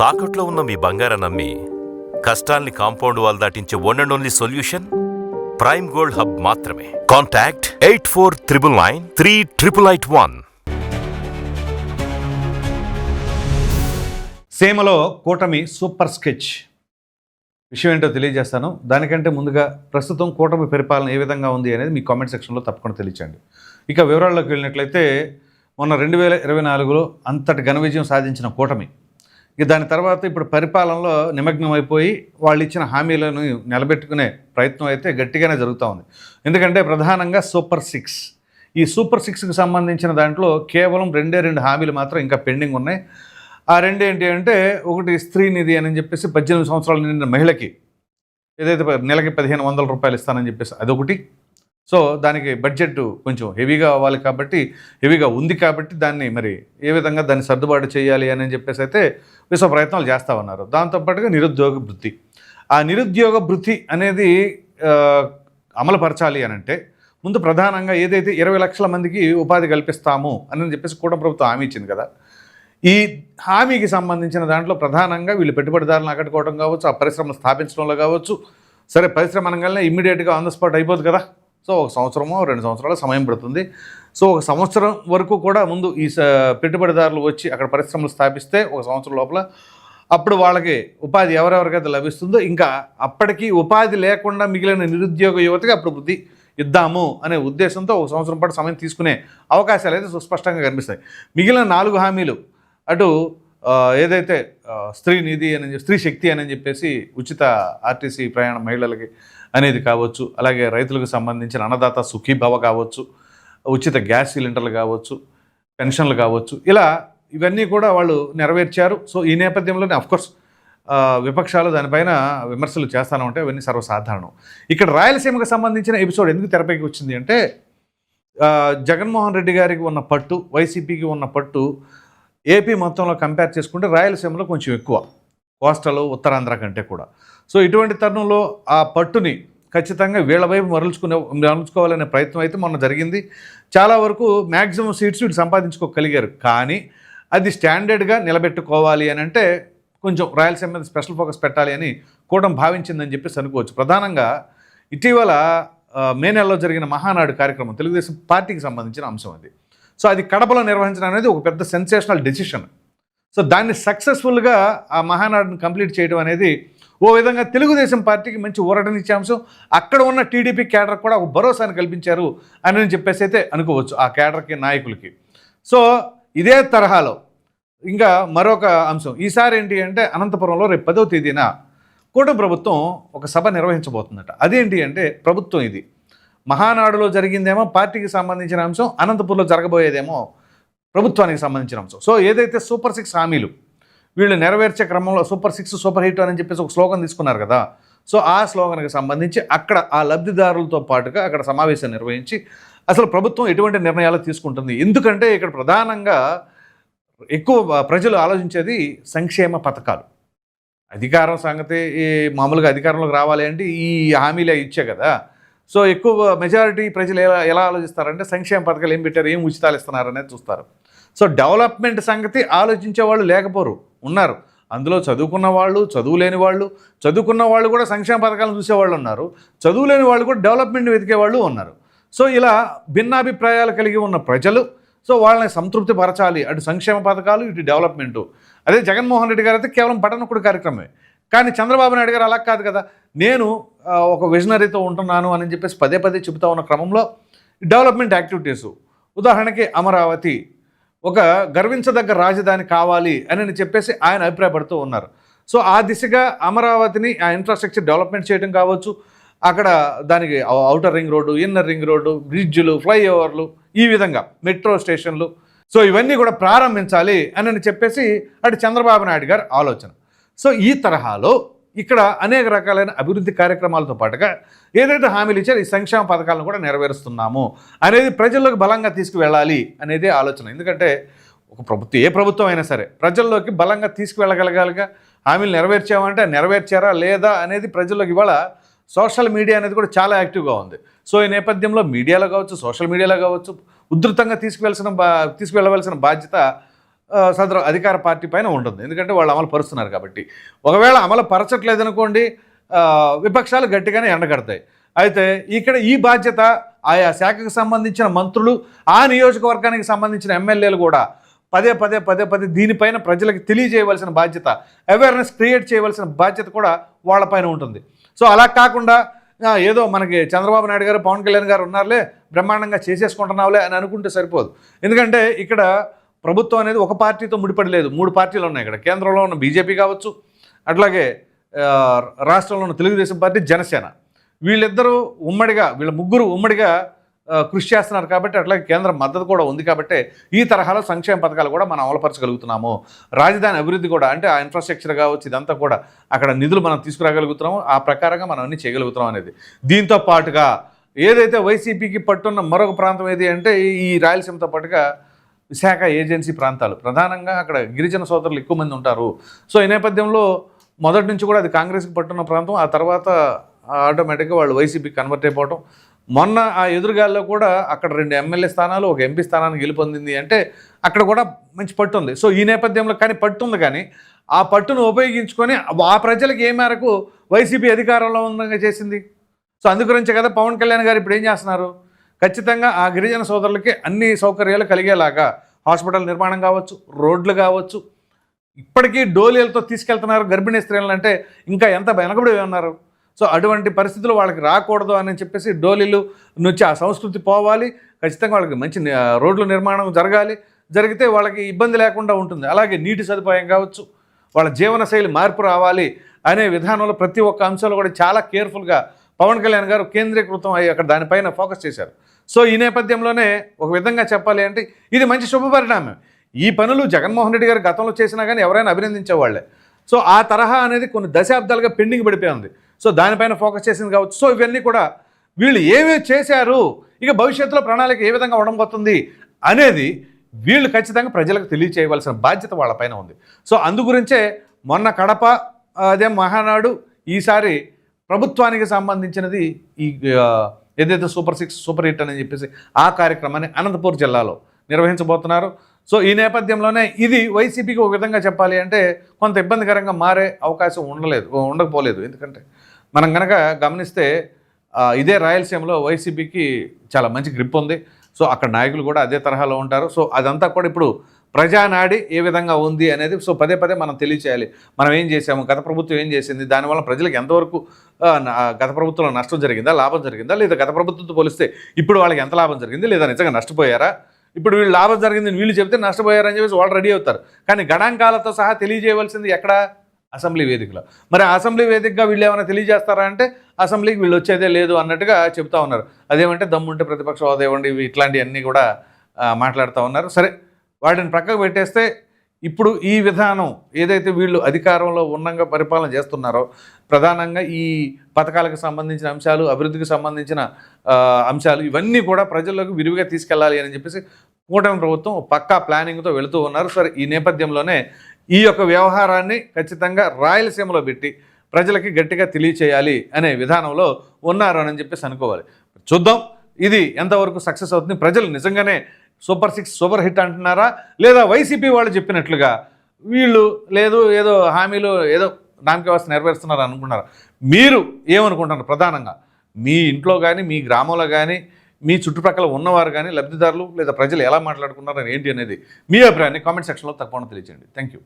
తాకట్లో ఉన్న మీ బంగారం నమ్మి కష్టాల్ని compound wall దాటించే one and only solution Prime Gold Hub మాత్రమే. Contact eight four triple nine three triple eight one సీమలో కూటమి సూపర్ స్కెచ్ విషయం ఏంటో తెలియజేస్తాను. దానికంటే ముందుగా ప్రస్తుతం కూటమి పరిపాలన ఏ విధంగా ఉంది అనేది మీ కామెంట్ సెక్షన్లో తప్పకుండా తెలియచండి ఇక వివరాల్లోకి వెళ్ళినట్లయితే మొన్న రెండు వేల ఇరవై నాలుగులో అంతటి ఘన విజయం సాధించిన కూటమి ఇక దాని తర్వాత ఇప్పుడు పరిపాలనలో నిమగ్నం అయిపోయి వాళ్ళు ఇచ్చిన హామీలను నిలబెట్టుకునే ప్రయత్నం అయితే గట్టిగానే జరుగుతూ ఉంది. ఎందుకంటే ప్రధానంగా సూపర్ సిక్స్. ఈ సూపర్ సిక్స్కి సంబంధించిన దాంట్లో కేవలం రెండే రెండు హామీలు మాత్రం ఇంకా పెండింగ్ ఉన్నాయి. ఆ రెండు ఏంటి అంటే ఒకటి స్త్రీ నిధి అని చెప్పేసి పద్దెనిమిది సంవత్సరాలు నిండిన మహిళకి ఏదైతే నెలకి పదిహేను వందల రూపాయలు ఇస్తానని చెప్పేసి అదొకటి. సో దానికి బడ్జెట్ కొంచెం హెవీగా అవ్వాలి కాబట్టి హెవీగా ఉంది కాబట్టి దాన్ని మరి ఏ విధంగా దాన్ని సర్దుబాటు చేయాలి అని చెప్పేసి అయితే విశ్వ ప్రయత్నాలు చేస్తూ ఉన్నారు. దాంతోపాటుగా నిరుద్యోగ వృత్తి. ఆ నిరుద్యోగ వృత్తి అనేది అమలుపరచాలి అని అంటే ముందు ప్రధానంగా ఏదైతే ఇరవై లక్షల మందికి ఉపాధి కల్పిస్తాము అని చెప్పేసి కూడా ప్రభుత్వం హామీ ఇచ్చింది కదా. ఈ హామీకి సంబంధించిన దాంట్లో ప్రధానంగా వీళ్ళు పెట్టుబడిదారులను ఆకట్టుకోవడం కావచ్చు ఆ పరిశ్రమలు స్థాపించడంలో కావచ్చు సరే పరిశ్రమ అనగానే ఇమ్మీడియట్గా ఆన్ ద స్పాట్ అయిపోదు కదా. సో ఒక సంవత్సరమో రెండు సంవత్సరాల సమయం పడుతుంది. సో ఒక సంవత్సరం వరకు కూడా ముందు ఈ స- పెట్టుబడిదారులు వచ్చి అక్కడ పరిశ్రమలు స్థాపిస్తే ఒక సంవత్సరం లోపల అప్పుడు వాళ్ళకి ఉపాధి ఎవరెవరికైతే లభిస్తుందో ఇంకా అప్పటికి ఉపాధి లేకుండా మిగిలిన నిరుద్యోగ యువతకి అప్పుడు బుద్ధి ఇద్దాము అనే ఉద్దేశంతో ఒక సంవత్సరం పాటు సమయం తీసుకునే అవకాశాలు అయితే సుస్పష్టంగా కనిపిస్తాయి. మిగిలిన నాలుగు హామీలు. అటు ఏదైతే స్త్రీ నిధి అని చెప్పి- స్త్రీ శక్తి అని చెప్పేసి ఉచిత ఆర్టీసీ ప్రయాణ మహిళలకి అనేది కావచ్చు అలాగే రైతులకు సంబంధించిన అన్నదాత సుఖీభవ కావచ్చు ఉచిత గ్యాస్ సిలిండర్లు కావచ్చు పెన్షన్లు కావచ్చు ఇలా ఇవన్నీ కూడా వాళ్ళు నెరవేర్చారు. సో ఈ నేపథ్యంలోనే అఫ్కోర్స్ విపక్షాలు దానిపైన విమర్శలు చేస్తాను ఉంటే అవన్నీ సర్వసాధారణం. ఇక్కడ రాయలసీమకు సంబంధించిన ఎపిసోడ్ ఎందుకు తెరపైకి వచ్చింది అంటే జగన్మోహన్ రెడ్డి గారికి ఉన్న పట్టు వైసీపీకి ఉన్న పట్టు ఏపీ మొత్తంలో కంపేర్ చేసుకుంటే రాయలసీమలో కొంచెం ఎక్కువ. కోస్టల్ ఉత్తరాంధ్ర కంటే కూడా. సో ఇటువంటి తరుణంలో ఆ పట్టుని ఖచ్చితంగా వీళ్ళ వైపు మరల్చుకునే మరల్చుకోవాలనే ప్రయత్నం అయితే మొన్న జరిగింది. చాలా వరకు మ్యాక్సిమం సీట్స్ వీళ్ళు సంపాదించుకోగలిగారు. కానీ అది స్టాండర్డ్గా నిలబెట్టుకోవాలి అని అంటే కొంచెం రాయలసీమ మీద స్పెషల్ ఫోకస్ పెట్టాలి అని కూటమి భావించిందని చెప్పేసి అనుకోవచ్చు. ప్రధానంగా ఇటీవల మే నెలలో జరిగిన మహానాడు కార్యక్రమం తెలుగుదేశం పార్టీకి సంబంధించిన అంశం అది. సో అది కడపలో నిర్వహించడం అనేది ఒక పెద్ద సెన్సేషనల్ డెసిషన్. సో దాన్ని సక్సెస్ఫుల్గా ఆ మహానాడును కంప్లీట్ చేయడం అనేది ఓ విధంగా తెలుగుదేశం పార్టీకి మంచి ఊరటనిచ్చే అంశం అక్కడ ఉన్న టీడీపీ కేడర్ కూడా ఒక భరోసాను కల్పించారు అని చెప్పేసి అయితే అనుకోవచ్చు ఆ కేడర్కి నాయకులకి. సో ఇదే తరహాలో ఇంకా మరొక అంశం. ఈసారి ఏంటి అంటే అనంతపురంలో రేపు పదవ తేదీన కూటమి ప్రభుత్వం ఒక సభ నిర్వహించబోతుందట. అదేంటి అంటే ప్రభుత్వం ఇది. మహానాడులో జరిగిందేమో పార్టీకి సంబంధించిన అంశం అనంతపూర్లో జరగబోయేదేమో ప్రభుత్వానికి సంబంధించిన అంశం. సో ఏదైతే సూపర్ సిక్స్ హామీలు వీళ్ళు నెరవేర్చే క్రమంలో సూపర్ సిక్స్ సూపర్ హిట్ అని చెప్పేసి ఒక స్లోగన్ తీసుకున్నారు కదా. సో ఆ స్లోగన్కి సంబంధించి అక్కడ ఆ లబ్ధిదారులతో పాటుగా అక్కడ సమావేశం నిర్వహించి అసలు ప్రభుత్వం ఎటువంటి నిర్ణయాలు తీసుకుంటుంది? ఎందుకంటే ఇక్కడ ప్రధానంగా ఎక్కువ ప్రజలు ఆలోచించేది సంక్షేమ పథకాలు. అధికారం సంగతి ఈ మామూలుగా అధికారంలోకి రావాలి అంటే ఈ హామీలే ఇచ్చే కదా. సో ఎక్కువ మెజారిటీ ప్రజలు ఎలా ఎలా ఆలోచిస్తారంటే సంక్షేమ పథకాలు ఏం పెట్టారు ఏం ఉచితాలు ఇస్తున్నారు అనేది చూస్తారు. సో డెవలప్మెంట్ సంగతి ఆలోచించే వాళ్ళు లేకపోరు ఉన్నారు. అందులో చదువుకున్న వాళ్ళు చదువు లేని వాళ్ళు చదువుకున్న వాళ్ళు కూడా సంక్షేమ పథకాలను చూసేవాళ్ళు ఉన్నారు. చదువు లేని వాళ్ళు కూడా డెవలప్మెంట్ వెతికే వాళ్ళు ఉన్నారు. సో ఇలా భిన్నాభిప్రాయాలు కలిగి ఉన్న ప్రజలు సో వాళ్ళని సంతృప్తి పరచాలి. అటు సంక్షేమ పథకాలు ఇటు డెవలప్మెంటు అదే జగన్మోహన్ రెడ్డి గారు అయితే కేవలం పట్టణకుడు కార్యక్రమమే కానీ చంద్రబాబు నాయుడు గారు అలా కాదు కదా. నేను ఒక విజనరీతో ఉంటున్నాను అని చెప్పేసి పదే పదే చెబుతా ఉన్న క్రమంలో డెవలప్మెంట్ యాక్టివిటీస్. ఉదాహరణకి అమరావతి. ఒక గర్వించదగ్గ రాజధాని కావాలి అని చెప్పేసి ఆయన అభిప్రాయపడుతూ ఉన్నారు. సో ఆ దిశగా అమరావతిని ఆ ఇన్ఫ్రాస్ట్రక్చర్ డెవలప్మెంట్ చేయడం కావచ్చు. అక్కడ దానికి outer ring road inner ring road బ్రిడ్జ్లు ఫ్లైఓవర్లు ఈ విధంగా మెట్రో స్టేషన్లు సో ఇవన్నీ కూడా ప్రారంభించాలి అని చెప్పేసి అటు చంద్రబాబు నాయుడు గారు ఆలోచన. సో ఈ తరహాలో ఇక్కడ అనేక రకాలైన అభివృద్ధి కార్యక్రమాలతో పాటుగా ఏదైతే హామీలు ఇచ్చారో ఈ సంక్షేమ పథకాలను కూడా నెరవేరుస్తున్నాము అనేది ప్రజల్లోకి బలంగా తీసుకువెళ్ళాలి అనేది ఆలోచన. ఎందుకంటే ఒక ప్రభుత్వం ఏ ప్రభుత్వం అయినా సరే ప్రజల్లోకి బలంగా తీసుకువెళ్ళగలగాలిగా? హామీలు నెరవేర్చామంటే నెరవేర్చారా లేదా అనేది ప్రజల్లోకి ఇవాళ సోషల్ మీడియా అనేది కూడా చాలా యాక్టివ్గా ఉంది. సో ఈ నేపథ్యంలో మీడియాలో కావచ్చు సోషల్ మీడియాలో కావచ్చు ఉధృతంగా తీసుకువెళ్ళసిన బా తీసుకువెళ్ళవలసిన బాధ్యత సదరు అధికార పార్టీ పైన ఉంటుంది. ఎందుకంటే వాళ్ళు అమలు పరుస్తున్నారు కాబట్టి. ఒకవేళ అమలు పరచట్లేదు అనుకోండి విపక్షాలు గట్టిగానే ఎండగడతాయి. అయితే ఇక్కడ ఈ బాధ్యత ఆయా శాఖకు సంబంధించిన మంత్రులు ఆ నియోజకవర్గానికి సంబంధించిన ఎమ్మెల్యేలు కూడా పదే పదే పదే పదే దీనిపైన ప్రజలకు తెలియజేయవలసిన బాధ్యత అవేర్నెస్ క్రియేట్ చేయవలసిన బాధ్యత కూడా వాళ్ళపైన ఉంటుంది. సో అలా కాకుండా ఏదో మనకి చంద్రబాబు నాయుడు గారు పవన్ కళ్యాణ్ గారు ఉన్నారులే బ్రహ్మాండంగా చేసేసుకుంటున్నావులే అని అనుకుంటే సరిపోదు. ఎందుకంటే ఇక్కడ ప్రభుత్వం అనేది ఒక పార్టీతో ముడిపడలేదు. మూడు పార్టీలు ఉన్నాయి ఇక్కడ. కేంద్రంలో ఉన్న బీజేపీ కావచ్చు అట్లాగే రాష్ట్రంలో ఉన్న తెలుగుదేశం పార్టీ జనసేన. వీళ్ళిద్దరూ ఉమ్మడిగా వీళ్ళ ముగ్గురు ఉమ్మడిగా కృషి చేస్తున్నారు కాబట్టి అట్లాగే కేంద్ర మద్దతు కూడా ఉంది కాబట్టి ఈ తరహాలో సంక్షేమ పథకాలు కూడా మనం అమలుపరచగలుగుతున్నాము. రాజధాని అభివృద్ధి కూడా అంటే ఆ ఇన్ఫ్రాస్ట్రక్చర్ కావచ్చు ఇదంతా కూడా అక్కడ నిధులు మనం తీసుకురాగలుగుతున్నాము. ఆ ప్రకారంగా మనం అన్ని చేయగలుగుతున్నాం అనేది. దీంతో పాటుగా ఏదైతే వైసీపీకి పట్టున్న మరొక ప్రాంతం ఏది అంటే ఈ రాయలసీమతో పాటుగా విశాఖ ఏజెన్సీ ప్రాంతాలు. ప్రధానంగా అక్కడ గిరిజన సోదరులు ఎక్కువ మంది ఉంటారు. సో ఈ నేపథ్యంలో మొదటి నుంచి కూడా అది కాంగ్రెస్కి పట్టున్న ప్రాంతం. ఆ తర్వాత ఆటోమేటిక్గా వాళ్ళు వైసీపీకి కన్వర్ట్ అయిపోవటం. మొన్న ఆ ఎదురుగాల్లో కూడా అక్కడ రెండు ఎమ్మెల్యే స్థానాలు ఒక ఎంపీ స్థానాన్ని గెలుపొందింది అంటే అక్కడ కూడా మంచి పట్టు ఉంది. సో ఈ నేపథ్యంలో కానీ పట్టు ఉంది కానీ ఆ పట్టును ఉపయోగించుకొని ఆ ప్రజలకు ఏ మేరకు వైసీపీ అధికారంలో ఉండగా చేసింది? సో అందు గురించే కదా పవన్ కళ్యాణ్ గారు ఇప్పుడు ఏం చేస్తున్నారు? ఖచ్చితంగా ఆ గిరిజన సోదరులకి అన్ని సౌకర్యాలు కలిగేలాగా హాస్పిటల్ నిర్మాణం కావచ్చు రోడ్లు కావచ్చు. ఇప్పటికీ డోలీలతో తీసుకెళ్తున్నారు గర్భిణీ స్త్రీలను అంటే ఇంకా ఎంత వెనకబడి ఉన్నారు? సో అటువంటి పరిస్థితులు వాళ్ళకి రాకూడదు అని చెప్పేసి డోలీలు నుంచి ఆ సంస్కృతి పోవాలి. ఖచ్చితంగా వాళ్ళకి మంచి రోడ్లు నిర్మాణం జరగాలి. జరిగితే వాళ్ళకి ఇబ్బంది లేకుండా ఉంటుంది. అలాగే నీటి సదుపాయం కావచ్చు వాళ్ళ జీవనశైలి మార్పు రావాలి అనే విధానంలో ప్రతి ఒక్క అంశంలో కూడా చాలా కేర్ఫుల్గా పవన్ కళ్యాణ్ గారు కేంద్రీకృతం అయ్యి అక్కడ దానిపైన ఫోకస్ చేశారు. సో ఈ నేపథ్యంలోనే ఒక విధంగా చెప్పాలి అంటే ఇది మంచి శుభపరిణామం ఈ పనులు జగన్మోహన్ రెడ్డి గారు గతంలో చేసినా కానీ ఎవరైనా అభినందించేవాళ్ళే. సో ఆ తరహా అనేది కొన్ని దశాబ్దాలుగా పెండింగ్ పడిపోయింది సో దానిపైన ఫోకస్ చేసింది కావచ్చు సో ఇవన్నీ కూడా వీళ్ళు ఏమి చేశారు ఇక భవిష్యత్తులో ప్రణాళిక ఏ విధంగా ఉండబోతుంది అనేది వీళ్ళు ఖచ్చితంగా ప్రజలకు తెలియచేయవలసిన బాధ్యత వాళ్ళపైన ఉంది. సో అందుగురించే మొన్న కడప అదే మహానాడు ఈసారి ప్రభుత్వానికి సంబంధించినది ఈ ఏదైతే సూపర్ సిక్స్ సూపర్ హిట్ అని చెప్పేసి ఆ కార్యక్రమాన్ని అనంతపూర్ జిల్లాలో నిర్వహించబోతున్నారు. సో ఈ నేపథ్యంలోనే ఇది వైసీపీకి ఒక విధంగా చెప్పాలి అంటే కొంత ఇబ్బందికరంగా మారే అవకాశం ఉండలేదు ఉండకపోలేదు. ఎందుకంటే మనం కనుక గమనిస్తే ఇదే రాయలసీమలో వైసీపీకి చాలా మంచి గ్రిప్ ఉంది. సో అక్కడ నాయకులు కూడా అదే తరహాలో ఉంటారు. సో అదంతా కూడా ఇప్పుడు ప్రజానాడి ఏ విధంగా ఉంది అనేది సో పదే పదే మనం తెలియచేయాలి. మనం ఏం చేసాము గత ప్రభుత్వం ఏం చేసింది? దానివల్ల ప్రజలకు ఎంతవరకు గత ప్రభుత్వంలో నష్టం జరిగిందా? లాభం జరిగిందా? లేదా గత ప్రభుత్వంతో పోలిస్తే ఇప్పుడు వాళ్ళకి ఎంత లాభం జరిగింది? లేదా నిజంగా నష్టపోయారా? ఇప్పుడు వీళ్ళు లాభం జరిగింది వీళ్ళు చెప్తే నష్టపోయారని చెప్పేసి వాళ్ళు రెడీ అవుతారు. కానీ గణాంకాలతో సహా తెలియజేయవలసింది ఎక్కడ? అసెంబ్లీ వేదికలో. మరి అసెంబ్లీ వేదికగా వీళ్ళు ఏమైనా తెలియజేస్తారా అంటే అసెంబ్లీకి వీళ్ళు వచ్చేదే లేదు అన్నట్టుగా చెప్తా ఉన్నారు. అదేమంటే దమ్ముంటే ప్రతిపక్ష హోదా ఇవ్వండి ఇట్లాంటివన్నీ కూడా మాట్లాడుతూ ఉన్నారు. సరే వాటిని ప్రక్కకు పెట్టేస్తే ఇప్పుడు ఈ విధానం ఏదైతే వీళ్ళు అధికారంలో ఉన్నంగా పరిపాలన చేస్తున్నారో ప్రధానంగా ఈ పథకాలకు సంబంధించిన అంశాలు అభివృద్ధికి సంబంధించిన అంశాలు ఇవన్నీ కూడా ప్రజల్లోకి విరివిగా తీసుకెళ్ళాలి అని చెప్పేసి కూటమి ప్రభుత్వం పక్కా ప్లానింగ్తో వెళుతూ ఉన్నారు. సరే ఈ నేపథ్యంలోనే ఈ యొక్క వ్యవహారాన్ని ఖచ్చితంగా రాయలసీమలో పెట్టి ప్రజలకి గట్టిగా తెలియచేయాలి అనే విధానంలో ఉన్నారు అని చెప్పేసి అనుకోవాలి. చూద్దాం ఇది ఎంతవరకు సక్సెస్ అవుతుంది. ప్రజలు నిజంగానే సూపర్ సిక్స్ సూపర్ హిట్ అంటున్నారా? లేదా వైసీపీ వాళ్ళు చెప్పినట్లుగా వీళ్ళు లేదు ఏదో హామీలు ఏదో నామిక వ్యవస్థ నెరవేరుస్తున్నారు అనుకున్నారా? మీరు ఏమనుకుంటున్నారు ప్రధానంగా? మీ ఇంట్లో కానీ మీ గ్రామంలో కానీ మీ చుట్టుపక్కల ఉన్నవారు కానీ లబ్ధిదారులు లేదా ప్రజలు ఎలా మాట్లాడుకున్నారు ఏంటి అనేది మీ అభిప్రాయాన్ని కామెంట్ సెక్షన్లో తప్పకుండా తెలియజేయండి థ్యాంక్ యూ